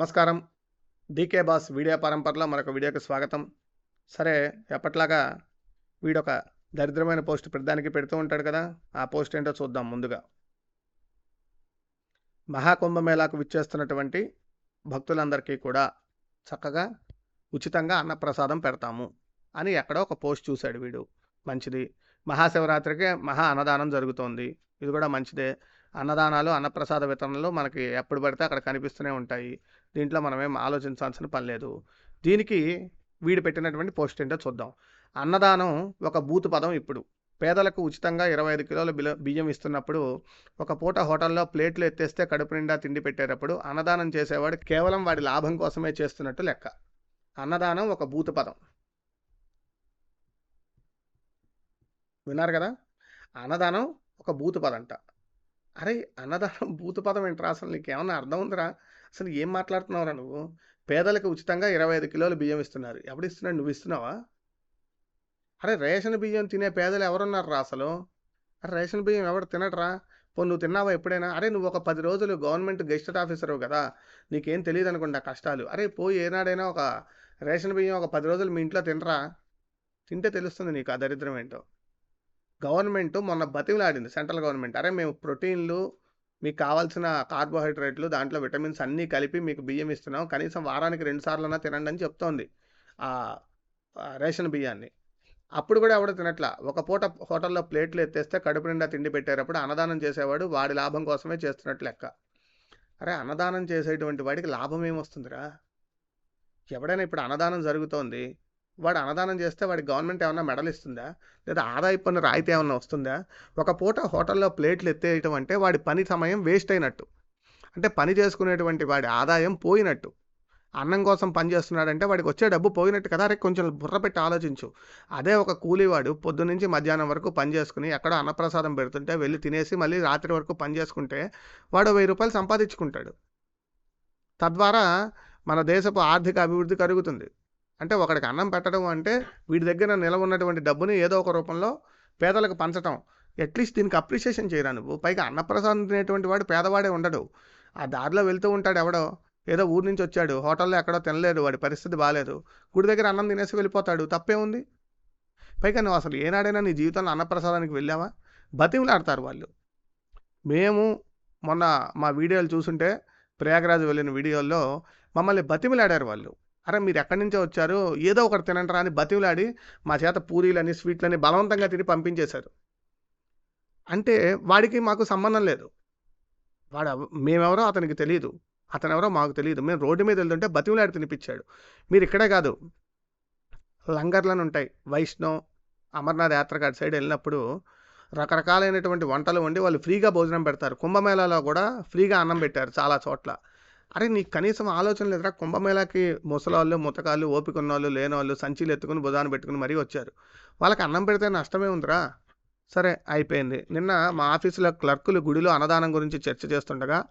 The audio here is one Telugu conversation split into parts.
నమస్కారం. డీకే బాస్ వీడియో పరంపరలో మరొక వీడియోకి స్వాగతం. సరే ఎప్పట్లాగా వీడొక దరిద్రమైన పోస్ట్ ప్రతిదానికి పెడుతూ ఉంటాడు కదా ఆ పోస్ట్ ఏంటో చూద్దాం ముందుగా. మహాకుంభమేళాకు విచ్చేస్తున్నటువంటి భక్తులందరికీ కూడా చక్కగా ఉచితంగా అన్నప్రసాదం పెడతాము అని ఎక్కడో ఒక పోస్ట్ చూశాడు వీడు. మంచిది. మహాశివరాత్రికి మహా అన్నదానం జరుగుతోంది. ఇది కూడా మంచిదే. అన్నదానాలు అన్నప్రసాద వితరణలు మనకి ఎప్పుడు పడితే అక్కడ కనిపిస్తూనే ఉంటాయి. దీంట్లో మనం ఏం ఆలోచించాల్సిన పని లేదు. దీనికి వీడు పెట్టినటువంటి పోస్ట్ ఏంటో చూద్దాం. అన్నదానం ఒక బూతు పదం ఇప్పుడు. పేదలకు ఉచితంగా ఇరవై ఐదు కిలోల బిల బియ్యం ఇస్తున్నప్పుడు ఒక పూట హోటల్లో ప్లేట్లు ఎత్తేస్తే కడుపు నిండా తిండి పెట్టేటప్పుడు అన్నదానం చేసేవాడు కేవలం వాడి లాభం కోసమే చేస్తున్నట్టు లెక్క. అన్నదానం ఒక బూత్ పదం. విన్నారు కదా? అన్నదానం ఒక బూతు పదంట. అరే అన్నదానం బూత్ పదం ఏంట్రా అసలు నీకేమన్నా అర్థం ఉందిరా? అసలు ఏం మాట్లాడుతున్నావురా నువ్వు? పేదలకు ఉచితంగా ఇరవై ఐదు కిలోలు బియ్యం ఇస్తున్నారు. ఎవడు ఇస్తున్నాడు? నువ్వు ఇస్తున్నావా? అరే రేషన్ బియ్యం తినే పేదలు ఎవరున్నారా అసలు? అరే రేషన్ బియ్యం ఎవరు తినడరా? పో నువ్వు తిన్నావా ఎప్పుడైనా? అరే నువ్వు ఒక పది రోజులు గవర్నమెంట్ గెస్టెడ్ ఆఫీసర్ కదా? నీకేం తెలియదు అనుకుంటా కష్టాలు. అరే పోయి ఏనాడైనా ఒక రేషన్ బియ్యం ఒక పది రోజులు మీ ఇంట్లో తినరా? తింటే తెలుస్తుంది నీకు ఆ దరిద్రం ఏంటో. గవర్నమెంట్ మొన్న బతిమలాడింది సెంట్రల్ గవర్నమెంట్. అరే మేము ప్రోటీన్లు మీకు కావాల్సిన కార్బోహైడ్రేట్లు దాంట్లో విటమిన్స్ అన్నీ కలిపి మీకు బియ్యం ఇస్తున్నాం. కనీసం వారానికి రెండు సార్లన్నా తినండి అని చెప్తోంది ఆ రేషన్ బియ్యాన్ని. అప్పుడు కూడా ఎవడ తినట్లా. ఒక పూట హోటల్లో ప్లేట్లు ఎత్తేస్తే కడుపు నిండా తిండి పెట్టేటప్పుడు అన్నదానం చేసేవాడు వాడి లాభం కోసమే చేస్తున్నట్లు లెక్క. అరే అన్నదానం చేసేటువంటి వాడికి లాభం ఏమొస్తుందిరా? ఎవడైనా ఇప్పుడు అన్నదానం జరుగుతోంది. వాడు అన్నదానం చేస్తే వాడి గవర్నమెంట్ ఏమైనా మెడల్ ఇస్తుందా? లేదా ఆదాయ పన్ను రాయితీ ఏమైనా వస్తుందా? ఒక పూట హోటల్లో ప్లేట్లు ఎత్తేయటం అంటే వాడి పని సమయం వేస్ట్ అయినట్టు. అంటే పని చేసుకునేటువంటి వాడి ఆదాయం పోయినట్టు. అన్నం కోసం పని చేస్తున్నాడంటే వాడికి వచ్చే డబ్బు పోయినట్టు కదా? అరే కొంచెం బుర్ర పెట్టి ఆలోచించు. అదే ఒక కూలీవాడు పొద్దు నుంచి మధ్యాహ్నం వరకు పని చేసుకుని ఎక్కడో అన్నప్రసాదం పెడుతుంటే వెళ్ళి తినేసి మళ్ళీ రాత్రి వరకు పని చేసుకుంటే వాడు వెయ్యి రూపాయలు సంపాదించుకుంటాడు. తద్వారా మన దేశపు ఆర్థిక అభివృద్ధి కరుగుతుంది. అంటే ఒకడికి అన్నం పెట్టడం అంటే వీడి దగ్గర నిలవ ఉన్నటువంటి డబ్బుని ఏదో ఒక రూపంలో పేదలకు పంచటం. అట్లీస్ట్ దీనికి అప్రిషియేషన్ చేయరా నువ్వు? పైగా అన్నప్రసాదం తినేటువంటి వాడు పేదవాడే ఉండడు. ఆ దారిలో వెళ్తూ ఉంటాడు ఎవడో. ఏదో ఊరి నుంచి వచ్చాడు. హోటల్లో ఎక్కడో తినలేడు. వాడి పరిస్థితి బాగాలేదు గుడి దగ్గర అన్నం తినేసి వెళ్ళిపోతాడు. తప్పే ఉంది పైగా నువ్వు అసలు ఏనాడైనా నీ జీవితంలో అన్నప్రసాదానికి వెళ్ళావా? బతిమలాడతారు వాళ్ళు. మేము మొన్న మా వీడియోలు చూసుంటే ప్రయాగరాజు వెళ్ళిన వీడియోల్లో మమ్మల్ని బతిమలాడారు వాళ్ళు. అరే మీరు ఎక్కడి నుంచో వచ్చారు? ఏదో ఒకటి తినంటారా అని బతివులాడి మా చేత పూరీలని స్వీట్లని బలవంతంగా తిని పంపించేశారు. అంటే వాడికి మాకు సంబంధం లేదు. వాడు మేమెవరో అతనికి తెలియదు అతను ఎవరో మాకు తెలియదు మేము రోడ్డు మీద వెళ్తుంటే బతివులాడి తినిపించాడు. మీరు ఇక్కడే కాదు. లంగర్లను ఉంటాయి. వైష్ణవ్ అమర్నాథ్ యాత్రగాడి సైడ్ వెళ్ళినప్పుడు రకరకాలైనటువంటి వంటలు వండి వాళ్ళు ఫ్రీగా భోజనం పెడతారు. కుంభమేళాలో కూడా ఫ్రీగా అన్నం పెట్టారు చాలా చోట్ల. అరే నీకు కనీసం ఆలోచన లేదురా. కుంభమేళాకి ముసలాళ్ళు ముతకాళ్ళు ఓపిక ఉన్నవాళ్ళు లేనివాళ్ళు సంచీలు ఎత్తుకుని బుధాన పెట్టుకుని మరీ వచ్చారు. వాళ్ళకి అన్నం పెడితే నష్టమే ఉందిరా. సరే అయిపోయింది. నిన్న మా ఆఫీసులో క్లర్కులు గుడిలో అన్నదానం గురించి చర్చ చేస్తుండగా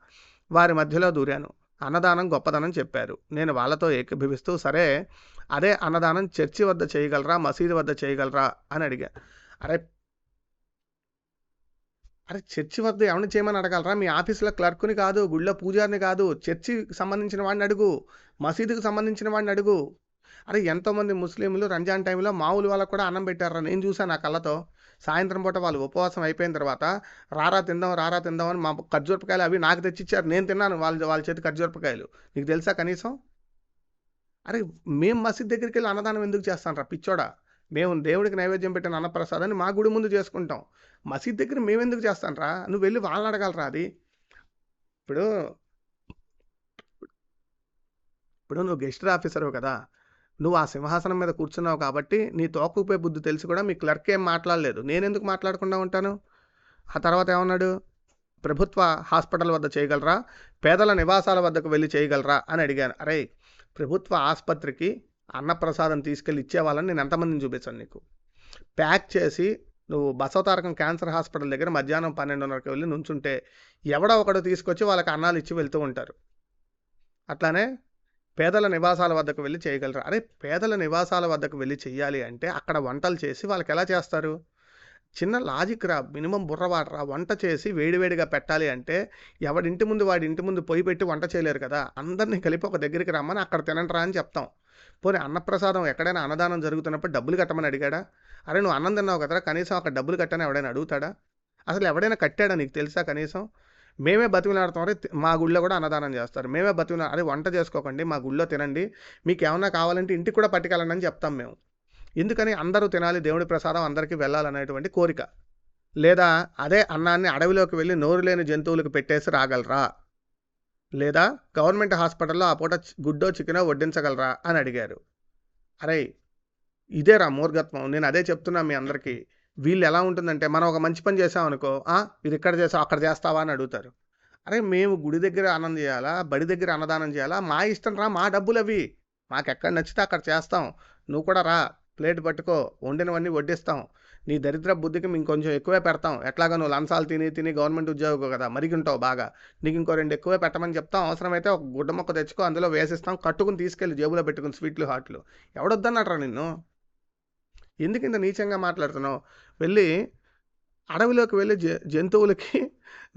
వారి మధ్యలో దూరాను. అన్నదానం గొప్పదనం చెప్పారు. నేను వాళ్ళతో ఏకీభవిస్తూ సరే అదే అన్నదానం చర్చి వద్ద చేయగలరా మసీదు వద్ద చేయగలరా అని అడిగా. అరే అరే చర్చి వద్ద ఎవరిని చేయమని అడగలరా? మీ ఆఫీసులో క్లర్క్ని కాదు గుళ్ళో పూజారిని కాదు చర్చికి సంబంధించిన వాడిని అడుగు మసీదుకి సంబంధించిన వాడిని అడుగు. అరే ఎంతోమంది ముస్లింలు రంజాన్ టైంలో మామూలు వాళ్ళకు కూడా అన్నం పెట్టారా? నేను చూసాను నా కళ్ళతో. సాయంత్రం పూట వాళ్ళు ఉపవాసం అయిపోయిన తర్వాత రారా తిందాం రారా తిందాం అని మా ఖర్జూరపకాయలు అవి నాకు తెచ్చిచ్చారు. నేను తిన్నాను వాళ్ళ వాళ్ళ చేతి ఖర్జూరపకాయలు. నీకు తెలుసా కనీసం? అరే మేము మసీద్ దగ్గరికి వెళ్ళి అన్నదానం ఎందుకు చేస్తాను రా పిచ్చోడా. మేము దేవుడికి నైవేద్యం పెట్టిన అన్నప్రసాదాన్ని మా గుడి ముందు చేసుకుంటాం. మసీద్ దగ్గర మేము ఎందుకు నువ్వు వెళ్ళి వాళ్ళని అడగలరా అది. ఇప్పుడు ఇప్పుడు నువ్వు గెస్ట్ ఆఫీసర్ కదా. నువ్వు ఆ సింహాసనం మీద కూర్చున్నావు కాబట్టి నీ తోకుపే బుద్ధి తెలిసి కూడా మీ క్లర్క్ ఏం మాట్లాడలేదు. నేను ఎందుకు మాట్లాడకుండా ఉంటాను? ఆ తర్వాత ఏమన్నాడు? ప్రభుత్వ హాస్పిటల్ వద్ద చేయగలరా? పేదల నివాసాల వద్దకు వెళ్ళి చేయగలరా? అని అడిగాను. అరే ప్రభుత్వ ఆసుపత్రికి అన్నప్రసాదం తీసుకెళ్ళి ఇచ్చేవాళ్ళని నేను ఎంతమందిని చూపించాను నీకు? ప్యాక్ చేసి నువ్వు బసవతారకం క్యాన్సర్ హాస్పిటల్ దగ్గర మధ్యాహ్నం పన్నెండున్నరకి వెళ్ళి నుంచుంటే ఎవడో ఒకడు తీసుకొచ్చి వాళ్ళకి అన్నాలు ఇచ్చి వెళ్తూ ఉంటారు. అట్లానే పేదల నివాసాల వద్దకు వెళ్ళి చేయగలరు? అరే పేదల నివాసాల వద్దకు వెళ్ళి చెయ్యాలి అంటే అక్కడ వంటలు చేసి వాళ్ళకి ఎలా చేస్తారు? చిన్న లాజిక్ రా మినిమం బుర్రవాడరా వంట చేసి వేడివేడిగా పెట్టాలి అంటే ఎవడింటి ముందు వాడి ఇంటి ముందు పొయ్యి పెట్టి వంట చేయలేరు కదా. అందరినీ కలిపి ఒక దగ్గరికి రమ్మని అక్కడ తినంటరా అని చెప్తాం. పోనీ అన్నప్రసాదం ఎక్కడైనా అన్నదానం జరుగుతున్నప్పుడు డబ్బులు కట్టమని అడిగాడా? అరే నువ్వు అన్నం తిన్నావు కదరా కనీసం అక్కడ డబ్బులు కట్టని ఎవడైనా అడుగుతాడా? అసలు ఎవడైనా కట్టాడా నీకు తెలుసా కనీసం? మేమే బతిమిలాడతాం అరే మా గుళ్ళో కూడా అన్నదానం చేస్తారు. మేమే బతిమిలా అరే వంట చేసుకోకండి మా గుళ్ళో తినండి మీకు ఏమన్నా కావాలంటే ఇంటికి కూడా పట్టుకెళ్ళండి అని చెప్తాం మేము. ఎందుకని అందరూ తినాలి దేవుడి ప్రసాదం అందరికీ వెళ్ళాలనేటువంటి కోరిక. లేదా అదే అన్నాన్ని అడవిలోకి వెళ్ళి నోరు లేని జంతువులకు పెట్టేసి రాగలరా? లేదా గవర్నమెంట్ హాస్పిటల్లో ఆ పూట గుడ్డో చికెనో వడ్డించగలరా అని అడిగారు. అరే ఇదేరా మూర్ఘత్వం. నేను అదే చెప్తున్నా మీ అందరికీ. వీళ్ళు ఎలా ఉంటుందంటే మనం ఒక మంచి పని చేసామనుకో ఇది ఇక్కడ చేసావు అక్కడ చేస్తావా అని అడుగుతారు. అరే మేము గుడి దగ్గర ఆనందం చేయాలా? బడి దగ్గర అన్నదానం చేయాలా? మా ఇష్టం రా మా డబ్బులు అవి మాకు ఎక్కడ నచ్చితే అక్కడ చేస్తాం. నువ్వు కూడా రా. ప్లేట్ పట్టుకో వండినవన్నీ వడ్డిస్తాం. నీ దరిద్ర బుద్ధికి మేము కొంచెం ఎక్కువే పెడతాం. ఎట్లాగా నువ్వు లంచాలు తిని తిని గవర్నమెంట్ ఉద్యోగం కదా మరిగింటావు బాగా. నీకు ఇంకో రెండు ఎక్కువే పెట్టమని చెప్తాం. అవసరమైతే ఒక గుడ్డ మొక్క తెచ్చుకో అందులో వేసిస్తాం. కట్టుకుని తీసుకెళ్ళి జేబులో పెట్టుకుని స్వీట్లు హాట్లు. ఎవడొద్దన్నట్రా నిన్ను? ఎందుకు ఇంత నీచంగా మాట్లాడుతున్నావు? వెళ్ళి అడవిలోకి వెళ్ళి జ జంతువులకి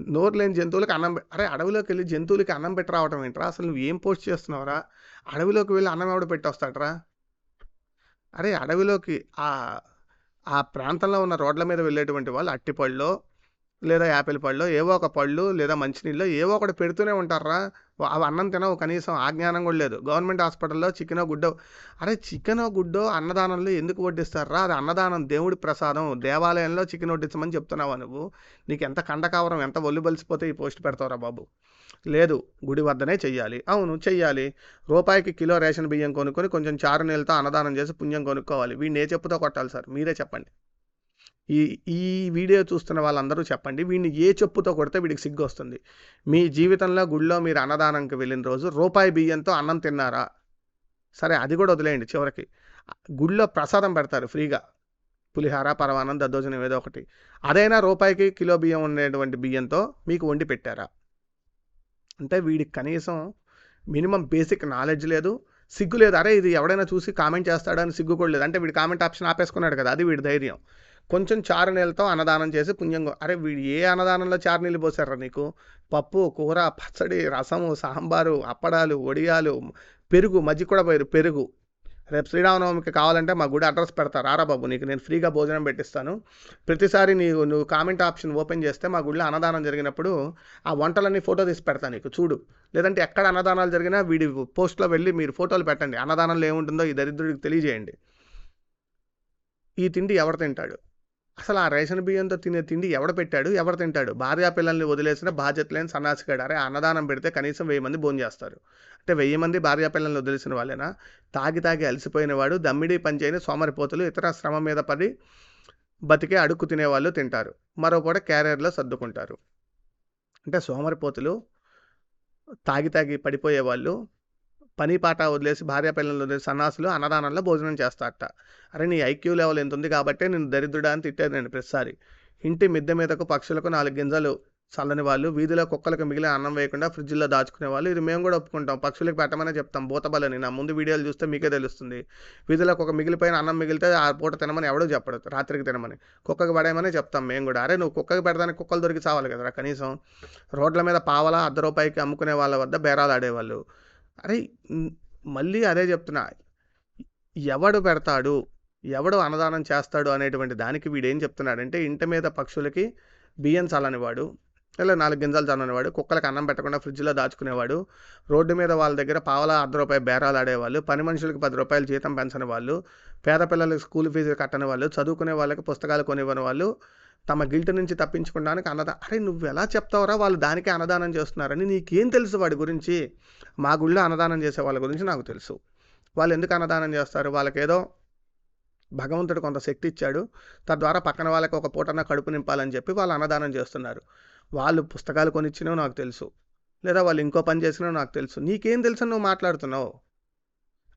నోరు లేని జంతువులకి అన్నం అరే అడవిలోకి వెళ్ళి జంతువులకి అన్నం పెట్టి రావటం ఏంట్రా? అసలు నువ్వు ఏం పోస్ట్ చేస్తున్నావురా? అడవిలోకి వెళ్ళి అన్నం ఎవడ పెట్టి వస్తాడరా అరే అడవిలోకి ఆ ఆ ప్రాంతంలో ఉన్న రోడ్ల మీద వెళ్ళేటువంటి వాళ్ళు అట్టిపళ్ళో లేదా యాపిల్ పళ్ళో ఏవో ఒక పళ్ళు లేదా మంచినీళ్ళు ఏవో ఒకటి పెడుతూనే ఉంటారా అవి అన్నం తినవు కనీసం ఆ జ్ఞానం కూడా లేదు. గవర్నమెంట్ హాస్పిటల్లో చికెనో గుడ్డో. అరే చికెనో గుడ్డో అన్నదానంలో ఎందుకు వడ్డిస్తారా? అది అన్నదానం దేవుడి ప్రసాదం దేవాలయంలో చికెన్ వడ్డించమని చెప్తున్నావా నువ్వు? నీకు ఎంత కండకావరం ఎంత ఒళ్ళు బలిసిపోతే ఈ పోస్ట్ పెడతావురా బాబు? లేదు గుడి వద్దనే చెయ్యాలి. అవును చెయ్యాలి. రూపాయికి కిలో రేషన్ బియ్యం కొనుక్కొని కొంచెం చారు నీళ్ళతో అన్నదానం చేసి పుణ్యం కొనుక్కోవాలి. వీడిని ఏ చెప్పుతో కొట్టాలి సార్? మీరే చెప్పండి. ఈ ఈ వీడియో చూస్తున్న వాళ్ళందరూ చెప్పండి. వీడిని ఏ చెప్పుతో కొడితే వీడికి సిగ్గు వస్తుంది మీ జీవితంలో గుళ్ళో మీరు అన్నదానంకి వెళ్ళిన రోజు రూపాయి బియ్యంతో అన్నం తిన్నారా? సరే అది కూడా వదిలేయండి చివరికి. గుళ్ళో ప్రసాదం పెడతారు ఫ్రీగా. పులిహార పరమాన్నం దద్దోజనం ఏదో ఒకటి. అదైనా రూపాయికి కిలో బియ్యం ఉండేటువంటి బియ్యంతో మీకు వండి పెట్టారా? అంటే వీడికి కనీసం మినిమం బేసిక్ నాలెడ్జ్ లేదు సిగ్గు లేదు. అరే ఇది ఎవడైనా చూసి కామెంట్ చేస్తాడని సిగ్గు కూడా లేదు. అంటే వీడి కామెంట్ ఆప్షన్ ఆపేసుకున్నాడు కదా అది వీడి ధైర్యం. కొంచెం చారు నీళ్ళతో అన్నదానం చేసి పుణ్యం అరే వీడు ఏ అన్నదానంలో చారు నీళ్ళు పోసారా నీకు? పప్పు కూర పచ్చడి రసము సాంబారు అప్పడాలు వడియాలు పెరుగు మజ్జిగ కూడా పోయారు. పెరుగు. రేపు శ్రీరామనవమికి కావాలంటే మా గుడి అడ్రస్ పెడతా. రారా బాబు నీకు నేను ఫ్రీగా భోజనం పెట్టిస్తాను. ప్రతిసారి నీవు నువ్వు కామెంట్ ఆప్షన్ ఓపెన్ చేస్తే మా గుడిలో అన్నదానం జరిగినప్పుడు ఆ వంటలన్నీ ఫోటో తీసి పెడతా నీకు. చూడు. లేదంటే ఎక్కడ అన్నదానాలు జరిగినా వీడి పోస్ట్లో వెళ్ళి మీరు ఫోటోలు పెట్టండి. అన్నదానంలో ఏముంటుందో ఈ దరిద్రుడికి తెలియజేయండి. ఈ తిండి ఎవరు తింటాడు? అసలు ఆ రేషన్ బియ్యంతో తినే తిండి ఎవడు పెట్టాడు? ఎవరు తింటాడు? భార్యా పిల్లల్ని వదిలేసిన బాధ్యత లేని సన్నాసిగాడు అరే అన్నదానం పెడితే కనీసం వెయ్యి మంది భోజనం చేస్తారు. అంటే వెయ్యి మంది భార్యా పిల్లల్ని వదిలేసిన వాళ్ళేనా? తాగి తాగి అలసిపోయినవాడు దమ్మిడి పనిచేయని సోమరిపోతులు ఇతర శ్రమ మీద పడి బతికే అడుక్కు తినేవాళ్ళు తింటారు. మరో పూట క్యారియర్లో సర్దుకుంటారు. అంటే సోమరిపోతులు తాగి తాగి పడిపోయే వాళ్ళు పని పాట వదిలేసి భార్య పిల్లలు వదిలేసి సన్నాసులు అన్నదానంలో భోజనం చేస్తాట అరే నీ ఐక్యూ లెవెల్ ఎంత ఉంది కాబట్టి నేను దరిద్రుడా అని తిట్టేదండి నేను ప్రతిసారి. ఇంటి మిద్దె మీదకు పక్షులకు నాలుగు గింజలు చల్లని వాళ్ళు వీధిలో కుక్కలకు మిగిలిన అన్నం వేయకుండా ఫ్రిడ్జ్లో దాచుకునే వాళ్ళు ఇది మేము కూడా ఒప్పుకుంటాం. పక్షులకు పెట్టమనే చెప్తాం. బోతబలని నా ముందు వీడియోలు చూస్తే మీకే తెలుస్తుంది. వీధిలో ఒక మిగిలిపోయిన అన్నం మిగిలితే ఆ పూట తినమని ఎవడో చెప్పడు రాత్రికి తినమని. కుక్కకి పడేయమని చెప్తాం మేము కూడా. అరే నువ్వు కుక్కకి పెడతానికి కుక్కలు దొరికి చావాలి కదరా కనీసం. రోడ్ల మీద పావలా అర్ధ రూపాయికి అమ్ముకునే వాళ్ళ వద్ద బేరాలు ఆడేవాళ్ళు. అరే మళ్ళీ అదే చెప్తున్నా. ఎవడు పెడతాడు? ఎవడు అన్నదానం చేస్తాడు అనేటువంటి దానికి వీడేం చెప్తున్నాడంటే ఇంటి మీద పక్షులకి బియ్యం చల్లనివాడు ఇలా నాలుగు గింజలు చల్లనివాడు కుక్కలకు అన్నం పెట్టకుండా ఫ్రిడ్జ్లో దాచుకునేవాడు రోడ్డు మీద వాళ్ళ దగ్గర పావలా అర్ధ రూపాయి బేరాలు ఆడేవాళ్ళు పని మనుషులకు పది రూపాయలు జీతం పెంచని వాళ్ళు పేద పిల్లలకు స్కూల్ ఫీజు కట్టని వాళ్ళు చదువుకునే వాళ్ళకి పుస్తకాలు కొనివ్వని వాళ్ళు తమ గిల్ట్ నుంచి తప్పించుకోవడానికి అన్నదా అరే నువ్వు ఎలా చెప్తావరా వాళ్ళు దానికే అన్నదానం చేస్తున్నారని నీకేం తెలుసు వాడి గురించి? మా గుళ్ళో అన్నదానం చేసే వాళ్ళ గురించి నాకు తెలుసు. వాళ్ళు ఎందుకు అన్నదానం చేస్తారు? వాళ్ళకేదో భగవంతుడు కొంత శక్తి ఇచ్చాడు. తద్వారా పక్కన వాళ్ళకి ఒక పూటన కడుపు నింపాలని చెప్పి వాళ్ళు అన్నదానం చేస్తున్నారు. వాళ్ళు పుస్తకాలు కొనిచ్చినవి నాకు తెలుసు. లేదా వాళ్ళు ఇంకో పని చేసినా నాకు తెలుసు. నీకేం తెలుసు నువ్వు మాట్లాడుతున్నావు?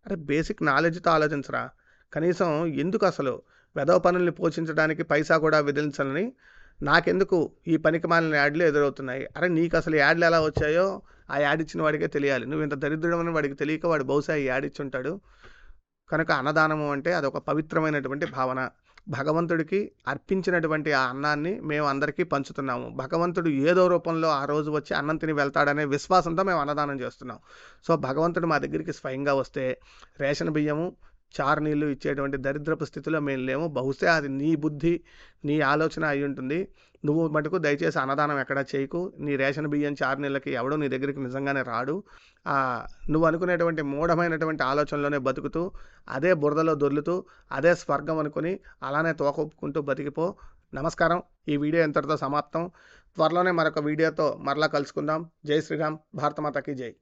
అరే బేసిక్ నాలెడ్జ్తో ఆలోచించరా. కనీసం ఎందుకు అసలు వెధవ పనుల్ని పోషించడానికి పైసా కూడా విధించాలని నాకెందుకు ఈ పనికి మాలిన యాడ్లు ఎదురవుతున్నాయి? అరే నీకు అసలు యాడ్లు ఎలా వచ్చాయో ఆ యాడ్ ఇచ్చిన వాడికే తెలియాలి. నువ్వు ఇంత దరిద్రమని వాడికి తెలియక వాడు బహుశా ఈ యాడ్ ఇచ్చి ఉంటాడు కనుక అన్నదానము అంటే అదొక పవిత్రమైనటువంటి భావన. భగవంతుడికి అర్పించినటువంటి ఆ అన్నాన్ని మేము అందరికీ పంచుతున్నాము. భగవంతుడు ఏదో రూపంలో ఆ రోజు వచ్చి అన్నం తిని వెళ్తాడనే విశ్వాసంతో మేము అన్నదానం చేస్తున్నాం. సో భగవంతుడు మా దగ్గరికి స్వయంగా వస్తే రేషన్ బియ్యము చారు నీళ్ళు ఇచ్చేటువంటి దరిద్రపు స్థితిలో మేము లేము. బహుశా అది నీ బుద్ధి నీ ఆలోచన అయి ఉంటుంది. నువ్వు మటుకు దయచేసి అన్నదానం ఎక్కడా చేయకు. నీ రేషన్ బియ్యం చారు నీళ్ళకి ఎవడో నీ దగ్గరికి నిజంగానే రాడు. నువ్వు అనుకునేటువంటి మూఢమైనటువంటి ఆలోచనలోనే బతుకుతూ అదే బురదలో దొర్లుతూ అదే స్వర్గం అనుకుని అలానే తోకొప్పుకుంటూ బతికిపో. నమస్కారం. ఈ వీడియో ఎంతటితో సమాప్తం. త్వరలోనే మరొక వీడియోతో మరలా కలుసుకుందాం. జై శ్రీరామ్. భారతమాతకి జై.